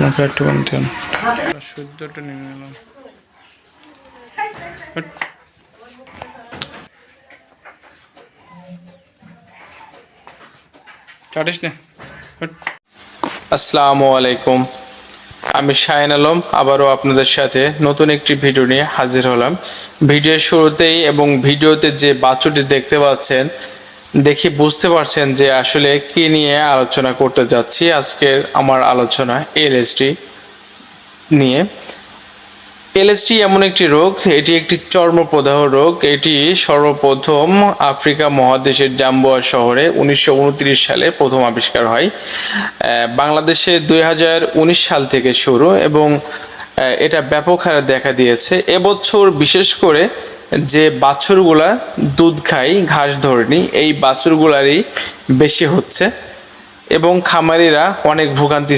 মুখে একটু বানতেন শুদ্ধটা নেমে গেলাম চাটিস না আসসালামু আলাইকুম আমি শাহিন আলম আবারও আপনাদের সাথে নতুন একটি ভিডিও নিয়ে হাজির হলাম। ভিডিওর শুরুতেই এবং ভিডিওতে যে বাছুরটি দেখতে পাচ্ছেন দেখে বুঝতে পারছেন যে আসলে কি নিয়ে আলোচনা করতে যাচ্ছি আজকের আমার আলোচনা এলএসডি নিয়ে। এলএসডি এমন একটি রোগ, এটি একটি চর্মপ্রদাহ রোগ। এটি সর্বপ্রথম আফ্রিকা মহাদেশের জাম্বুয়া শহরে উনিশশো উনত্রিশ সালে প্রথম আবিষ্কার হয়। বাংলাদেশে দুই হাজার উনিশ সাল থেকে শুরু এবং এটা ব্যাপক হারে দেখা দিয়েছে। এবছর বিশেষ করে যে বাছুরগুলা দুধ খায়, ঘাস ধরেনি, এই বাছুরগুলারই বেশি হচ্ছে এবং খামারিরা অনেক ভোগান্তি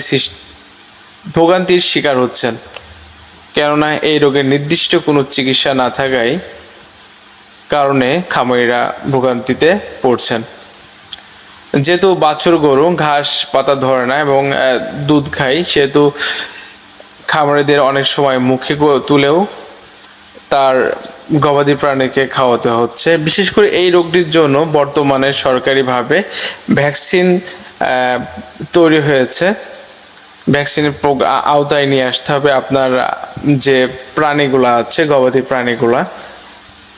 ভোগান্তির শিকার হচ্ছেন। কেননা এই রোগের নির্দিষ্ট কোনো চিকিৎসা না থাকায় কারণে খামারিরা ভোগান্তিতে পড়ছেন। যেহেতু বাছুর গরু, ঘাস, পাতা ধরে না এবং দুধ খায়, সেহেতু খামারিদের অনেক সময় মুখে তুলেও তার গবাদি প্রাণীকে খাওয়াতে হচ্ছে। বিশেষ করে এই রোগটির জন্য বর্তমানে সরকারিভাবে ভ্যাকসিন তৈরি হয়েছে। ভ্যাকসিনের আওতায় নিয়ে আসতে হবে আপনার যে প্রাণীগুলা আছে, গবাদি প্রাণীগুলা।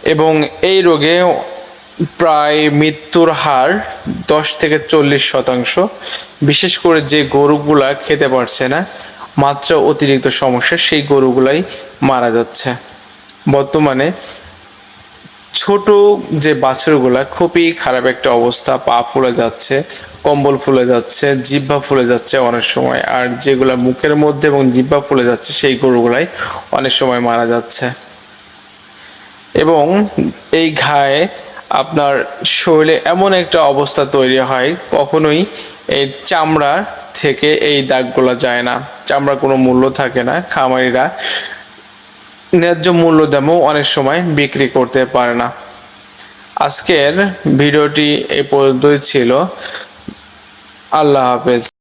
এবং এই রোগে প্রায় মৃত্যুর হার দশ থেকে চল্লিশ শতাংশ। বিশেষ করে যে গরুগুলা খেতে পারছে না, মাত্রা অতিরিক্ত সমস্যা, সেই গরুগুলাই মারা যাচ্ছে। বর্তমানে ছোট যে বাছুরগুলা খুবই খারাপ একটা অবস্থা, পা ফুলে যাচ্ছে, কম্বল ফুলে যাচ্ছে, জিহ্বা ফুলে যাচ্ছে অনেক সময়। আর যেগুলা মুখের মধ্যে এবং জিহ্বা ফুলে যাচ্ছে, সেই গরুগুলাই অনেক সময় মারা যাচ্ছে। এবং এই ঘায়ে আপনার শরীরে এমন একটা অবস্থা তৈরি হয়, কখনোই এই চামড়া থেকে এই দাগগুলো যায় না। চামড়ার কোনো মূল্য থাকে না। খামারিরা ন্যায্য মূল্য দামও অনেক সময় বিক্রি করতে পারে না। আজকের ভিডিওটি এ পর্যন্তই ছিল। আল্লাহ হাফেজ।